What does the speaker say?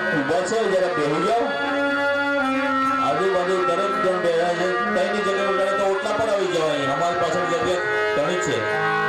ઊભા છે, જરા બેહી જાઓ. આજુબાજુ દરેક જણ બેઠા છે. કઈની જગ્યાએ તો ઓટલા પર આવી જવાય. અમારી પાછળ જગ્યા ઘણી છે.